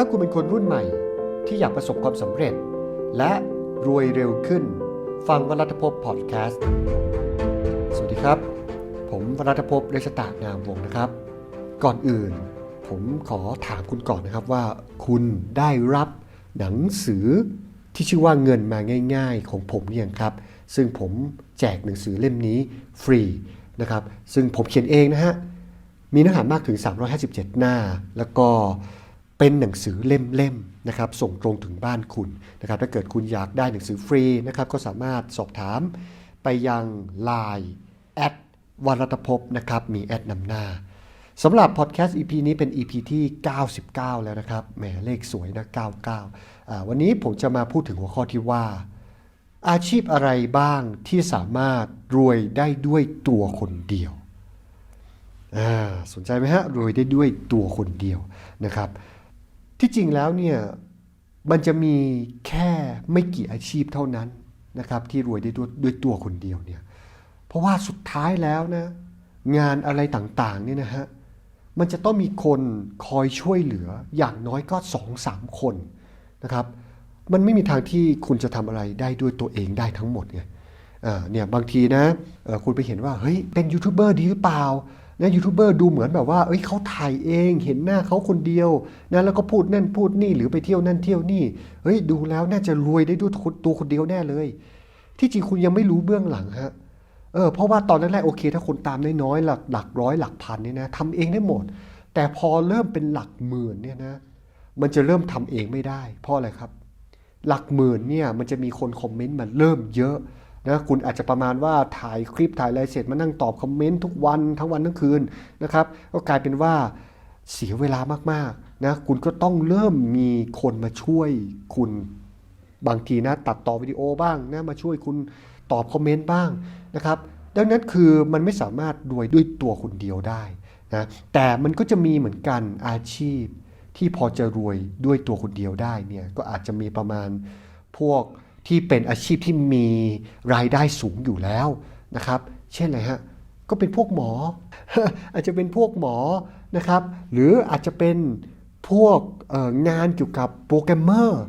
ถ้าคุณเป็นคนรุ่นใหม่ที่อยากประสบความสำเร็จ และรวยเร็วขึ้น ฟังวรัตภพพอดแคสต์ สวัสดีครับ ผมวรัตภพเรชตากนามวงศ์นะครับ ก่อนอื่น ผมขอถามคุณก่อนนะครับว่า คุณได้รับหนังสือที่ชื่อว่าเงินมาง่าย ๆ ของผมหรือยังครับ ซึ่งผมแจกหนังสือเล่มนี้ฟรีนะครับ ซึ่งผมเขียนเองนะฮะมีเนื้อหามากถึง 357 หน้า แล้วก็ เป็นหนังสือเล่มๆนะครับส่งตรงถึงบ้านคุณนะครับถ้าเกิดคุณอยากได้หนังสือฟรีนะครับก็สามารถสอบถามไปยัง Line แอดวรัตภพนะครับมีแอดนำหน้าสำหรับพอดแคสต์ EP นี้เป็น EP ที่ 99 แล้วนะครับแหมเลขสวยนะ 99 วันนี้ผมจะมาพูดถึงหัวข้อที่ว่า อาชีพอะไรบ้างที่สามารถรวยได้ด้วยตัวคนเดียว สนใจไหมฮะ รวยได้ด้วยตัวคนเดียวนะครับ ที่จริงแล้วเนี่ยมันจะมีแค่ไม่กี่อาชีพเท่านั้นนะครับที่รวยได้ด้วยด้วยตัวคนเดียวเนี่ยเพราะว่าสุดท้ายแล้วนะงานอะไรต่างๆเนี่ยนะฮะมันจะต้องมีคนคอยช่วยเหลืออย่างน้อยก็สองสามคนนะครับมันไม่มีทางที่คุณจะทำอะไรได้ด้วยตัวเองได้ทั้งหมดไงอ่าเนี่ยบางทีนะคุณไปเห็นว่าเฮ้ยเป็นยูทูบเบอร์ดีหรือเปล่า นะยูทูบเบอร์ดูเหมือนแบบว่าเอ้ยเขาถ่ายเองเห็นหน้าเขาคนเดียวนะแล้วก็พูดนั่นพูดนี่หรือไปเที่ยวนั่นเที่ยวนี่เฮ้ยดูแล้วน่าจะรวยได้ด้วยตัวคนเดียวแน่เลย ที่จริงคุณยังไม่รู้เบื้องหลังฮะเออเพราะว่าตอนแรกๆโอเค ถ้าคนตามน้อยๆหลักหลักร้อยหลักพันเนี่ยนะทำเองได้หมด แต่พอเริ่มเป็นหลักหมื่นเนี่ยนะมันจะเริ่มทำเองไม่ได้ เพราะอะไรครับ หลักหมื่นเนี่ยมันจะมีคนคอมเมนต์มาเริ่มเยอะ นะคุณอาจจะประมาณว่าถ่ายคลิปถ่ายอะไรเสร็จมานั่งตอบคอมเมนต์ทุกวันทั้งวันทั้งคืนนะครับก็กลายเป็นว่าเสียเวลามากๆนะคุณก็ต้องเริ่มมีคนมาช่วยคุณบางทีนะตัดต่อวิดีโอบ้างนะมาช่วยคุณตอบคอมเมนต์บ้างนะครับดังนั้นคือมันไม่สามารถรวยด้วยตัวคนเดียวได้นะแต่มันก็จะมีเหมือนกันอาชีพที่พอจะรวยด้วยตัวคนเดียวได้เนี่ยก็อาจจะมีประมาณพวก ที่เป็นอาชีพที่มีรายได้สูงอยู่แล้วนะครับ เช่นอะไรฮะก็เป็นพวกหมอ อาจจะเป็นพวกหมอนะครับ หรืออาจจะเป็นพวกงานเกี่ยวกับโปรแกรมเมอร์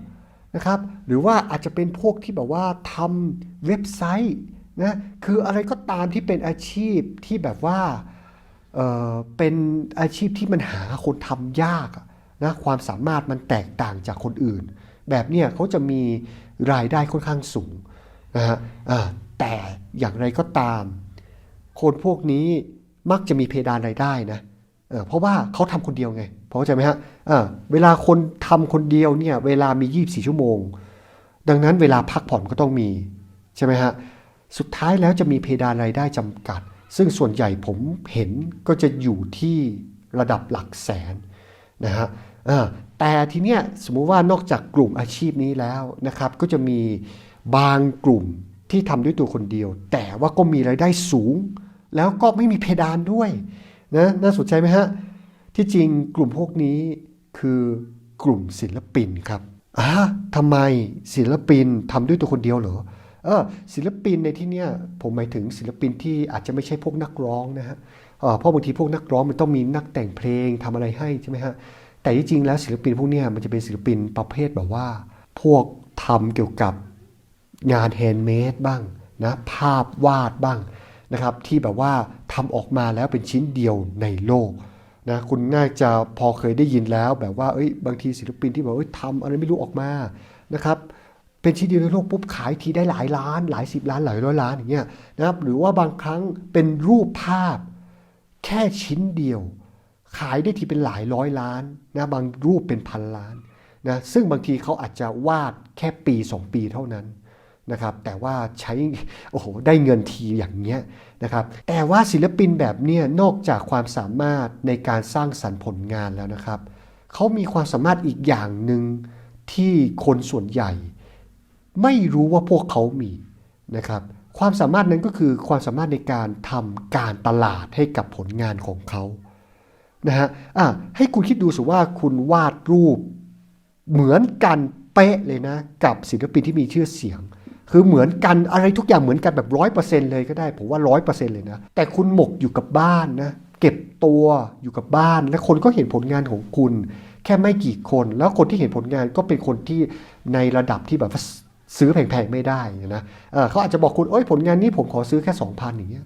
นะครับหรือว่าอาจจะเป็นพวกที่แบบว่าทำเว็บไซต์นะคืออะไรก็ตามที่เป็นอาชีพที่แบบว่าเเป็นอาชีพที่มันหาคนทำยากนะความสามารถมันแตกต่างจากคนอื่น แบบเนี้ยเขาจะมี รายได้ค่อนข้างสูงนะฮะแต่อย่างไรก็ตาม คนพวกนี้มักจะมีเพดานรายได้นะเเพราะว่าเขาทำคนเดียวไงพอเข้าใจไหมฮะเวลาคนทำคนเดียวเนี่ยเวลามี 24 ชั่วโมง ดังนั้นเวลาพักผ่อนก็ต้องมีใช่ไหมฮะสุดท้ายแล้วจะมีเพดานรายได้จำกัด ซึ่งส่วนใหญ่ผมเห็นก็จะอยู่ที่ระดับหลักแสนนะฮะ แต่ทีเนี้ยสมมุติว่านอกจากกลุ่มอาชีพนี้แล้วนะครับก็จะมีบางกลุ่มที่ทำด้วยตัวคนเดียว แต่ว่าก็มีรายได้สูง แล้วก็ไม่มีเพดานด้วยนะน่าสนใจไหมฮะ ที่จริงกลุ่มพวกนี้คือกลุ่มศิลปินครับอ่าทำไมศิลปินทำด้วยตัวคนเดียวเหรอเออศิลปินในที่เนี้ยผมหมายถึงศิลปินที่อาจจะไม่ใช่พวกนักร้องนะฮะเอ่อเพราะบางทีพวกนักร้องมันต้องมีนักแต่งเพลงทำอะไรให้ใช่ไหมฮะ แต่ที่จริงแล้วศิลปินพวกนี้มันจะเป็นศิลปินประเภทแบบว่า พวกทำเกี่ยวกับงานแฮนด์เมดบ้างนะภาพวาดบ้างนะครับ ที่แบบว่าทำออกมาแล้วเป็นชิ้นเดียวในโลกนะคุณน่าจะพอเคยได้ยินแล้วแบบว่าเอ้ยบางทีศิลปินที่แบบเอ้ยทำอะไรไม่รู้ออกมานะครับเป็นชิ้นเดียวในโลกปุ๊บขายทีได้หลายล้าน หลายสิบล้านหลายร้อยล้านอย่างเงี้ยนะครับหรือว่าบางครั้งเป็นรูปภาพแค่ชิ้นเดียว ขายได้ทีเป็นหลายร้อยล้านนะบางรูปเป็นพันล้านนะซึ่งบางทีเขาอาจจะวาดแค่ปีสองปีเท่านั้นนะครับแต่ว่าใช้โอ้โหได้เงินทีอย่างเงี้ยนะครับแต่ว่าศิลปินแบบเนี้ยนอกจากความสามารถในการสร้างสรรค์ผลงานแล้วนะครับเขามีความสามารถอีกอย่างหนึ่งที่คนส่วนใหญ่ ไม่รู้ว่าพวกเขามีนะครับความสามารถนั้นก็คือความสามารถในการทำการตลาดให้กับผลงานของเขา นะฮะอะให้คุณคิดดูสิว่าคุณวาดรูป เหมือนกันเป๊ะเลยนะ กับศิลปินที่มีชื่อเสียง คือเหมือนกันอะไรทุกอย่างเหมือนกันแบบร้อยเปอร์เซ็นเลยก็ได้ ผมว่าร้อยเปอร์เซ็นเลยนะ แต่คุณหมกอยู่กับบ้านนะ เก็บตัวอยู่กับบ้าน และคนก็เห็นผลงานของคุณ แค่ไม่กี่คน แล้วคนที่เห็นผลงานก็เป็นคนที่ในระดับที่แบบซื้อแพงๆไม่ได้นะเอ่อเขาอาจจะบอกคุณโอ้ยผลงานนี้ผมขอซื้อแค่ 2,000อย่างเงี้ย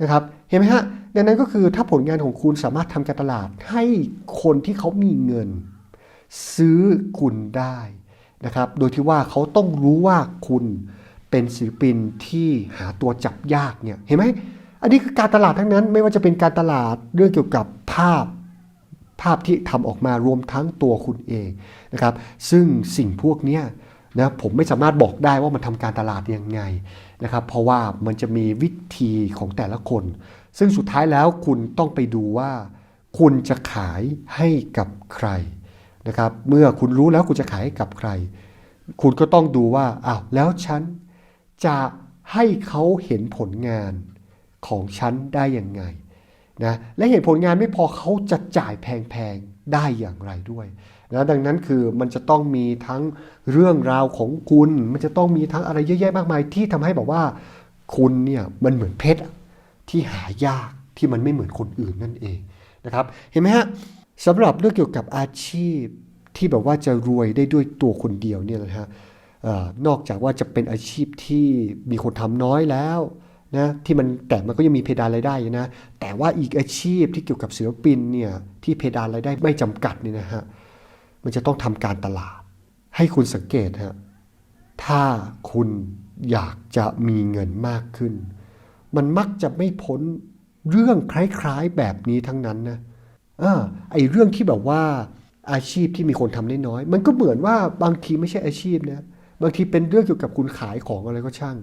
นะครับ เห็นไหมฮะ ดังนั้นก็คือถ้าผลงานของคุณสามารถทำการตลาดให้คนที่เขามีเงิน ซื้อคุณได้นะครับ โดยที่ว่าเขาต้องรู้ว่าคุณเป็นศิลปินที่หาตัวจับยากเนี่ยเห็นไหมอันนี้คือการตลาดทั้งนั้นไม่ว่าจะเป็นการตลาดเรื่องเกี่ยวกับภาพภาพที่ทำออกมารวมทั้งตัวคุณเองนะครับ ซึ่งสิ่งพวกนี้นะผมไม่สามารถบอกได้ว่ามันทำการตลาดยังไงนะครับ เพราะว่ามันจะมีวิธีของแต่ละคน ซึ่งสุดท้ายแล้วคุณต้องไปดูว่า คุณจะขายให้กับใครนะครับเมื่อคุณรู้แล้วคุณจะขายให้กับใคร คุณก็ต้องดูว่าอ้าวแล้วฉันจะให้เขาเห็นผลงานของฉันได้ยังไงนะและเห็นผลงานไม่พอเขาจะจ่ายแพงๆได้อย่างไรด้วยนะดังนั้นคือมันจะต้องมีทั้งเรื่องราวของคุณ มันจะต้องมีทั้งอะไรเยอะแยะมากมายที่ทำให้แบบว่า คุณเนี่ยมันเหมือนเพชร ที่หายากที่มันไม่เหมือนคนอื่นนั่นเองนะครับ เห็นไหมฮะสำหรับเรื่องเกี่ยวกับอาชีพที่แบบว่าจะรวยได้ด้วยตัวคนเดียวเนี่ยนะฮะนอกจากว่าจะเป็นอาชีพที่มีคนทำน้อยแล้วนะที่มันแต่มันก็ยังมีเพดานรายได้นะแต่ว่าอีกอาชีพที่เกี่ยวกับศิลปินเนี่ยที่เพดานรายได้ไม่จำกัดนี่นะฮะมันจะต้องทำการตลาด ให้คุณสังเกตฮะถ้าคุณอยากจะมีเงินมากขึ้น มันมักจะไม่พ้นเรื่องคล้ายๆแบบนี้ทั้งนั้นนะเออไอเรื่องที่แบบว่าอาชีพที่มีคนทำน้อยๆมันก็เหมือนว่าบางทีไม่ใช่อาชีพนะบางทีเป็นเรื่องเกี่ยวกับคุณขายของอะไรก็ช่าง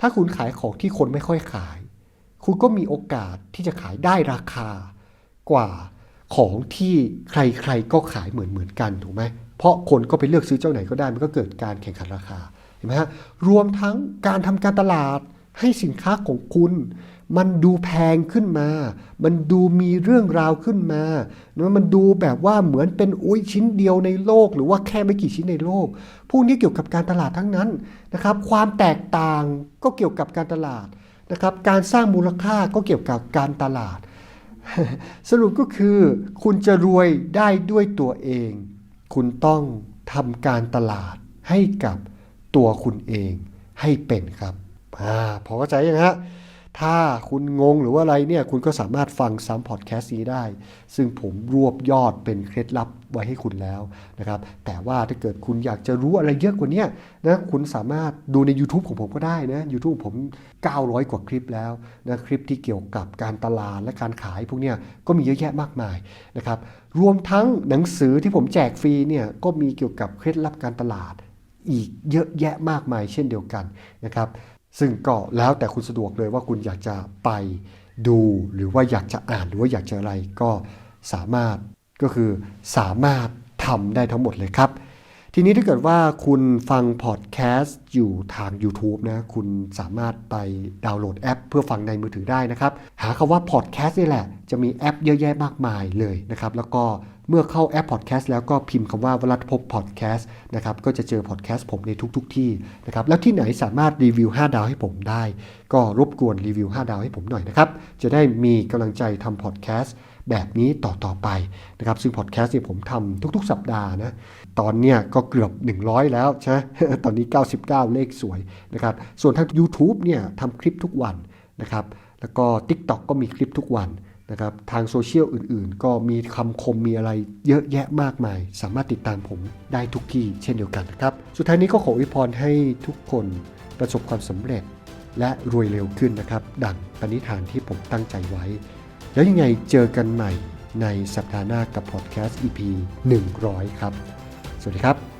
ถ้าคุณขายของที่คนไม่ค่อยขาย คุณก็มีโอกาสที่จะขายได้ราคากว่าของที่ใครๆก็ขายเหมือนเหมือนๆกันถูกไหมเพราะคนก็ไปเลือกซื้อเจ้าไหนก็ได้มันก็เกิดการแข่งขันราคาเห็นไหมฮะรวมทั้งการทำการตลาด ให้สินค้าของคุณ มันดูแพงขึ้นมา มันดูมีเรื่องราวขึ้นมานะมันดูแบบว่าเหมือนเป็นอุ้ยชิ้นเดียวในโลก หรือว่าแค่ไม่กี่ชิ้นในโลก พวกนี้เกี่ยวกับการตลาดทั้งนั้นนะครับ ความแตกต่างก็เกี่ยวกับการตลาดนะครับ การสร้างมูลค่าก็เกี่ยวกับการตลาด สรุปก็คือ คุณจะรวยได้ด้วยตัวเอง คุณต้องทำการตลาดให้กับตัวคุณเองให้เป็นครับ อาพอเข้าใจยังฮะถ้าคุณงงหรือว่าอะไรเนี่ยคุณก็สามารถฟังซ้ำพอดแคสต์นี้ได้ ซึ่งผมรวบยอดเป็นเคล็ดลับไว้ให้คุณแล้วนะครับ แต่ว่าถ้าเกิดคุณอยากจะรู้อะไรเยอะกว่านี้นะคุณสามารถดูใน YouTube ของผมก็ได้นะ YouTube ผม 900 กว่าคลิปแล้วนะคลิปที่เกี่ยวกับการตลาดและการขายพวกเนี้ยก็มีเยอะแยะมากมายนะครับ รวมทั้งหนังสือที่ผมแจกฟรีเนี่ยก็มีเกี่ยวกับเคล็ดลับการตลาด อีกเยอะแยะมากมายเช่นเดียวกันนะครับ ซึ่งก็แล้วแต่คุณสะดวกเลยว่าคุณอยากจะไปดูหรือว่าอยากจะอ่านหรือว่าอยากจะอะไรก็สามารถก็คือสามารถทำได้ทั้งหมดเลยครับ ทีนี้ถ้าเกิดว่าคุณฟังพอดแคสต์อยู่ทาง YouTube นะคุณสามารถไปดาวน์โหลดแอป เพื่อฟังในมือถือได้นะครับ หาคำว่าพอดแคสต์นี่แหละ จะมีแอปเยอะแยะมากมายเลยนะครับ แล้วก็เมื่อเข้าแอปพอดแคสต์แล้วก็พิมพ์คำว่าวรัตพบพอดแคสต์นะครับก็จะเจอพอดแคสต์ผมในทุกๆที่นะครับแล้วที่ไหนสามารถรีวิว 5 ดาวให้ผมได้ ก็รบกวนรีวิว 5 ดาวให้ผมหน่อยนะครับจะได้มีกำลังใจทำพอดแคสต์แบบนี้ต่อๆไปนะครับซึ่งพอดแคสต์เนี่ยผมทำทุก ๆ สัปดาห์นะ ตอนเนี้ยก็เกือบ 100 แล้วใช่ตอนนี้ 99 เลขสวยนะครับ ส่วนทาง YouTube เนี่ยทำคลิปทุกวันนะครับ แล้วก็ TikTok ก็มีคลิปทุกวันนะครับ ทางโซเชียลอื่นๆ ก็มีคำคมมีอะไรเยอะแยะมากมาย สามารถติดตามผมได้ทุกที่เช่นเดียวกันนะครับ สุดท้ายนี้ก็ขออวยพรให้ทุกคนประสบความสำเร็จ และรวยเร็วขึ้นนะครับ ดังปณิธานที่ผมตั้งใจไว้ แล้วยังไงเจอกันใหม่ในสัปดาห์หน้ากับพอดแคสต์ EP 100 ครับ สวัสดีครับ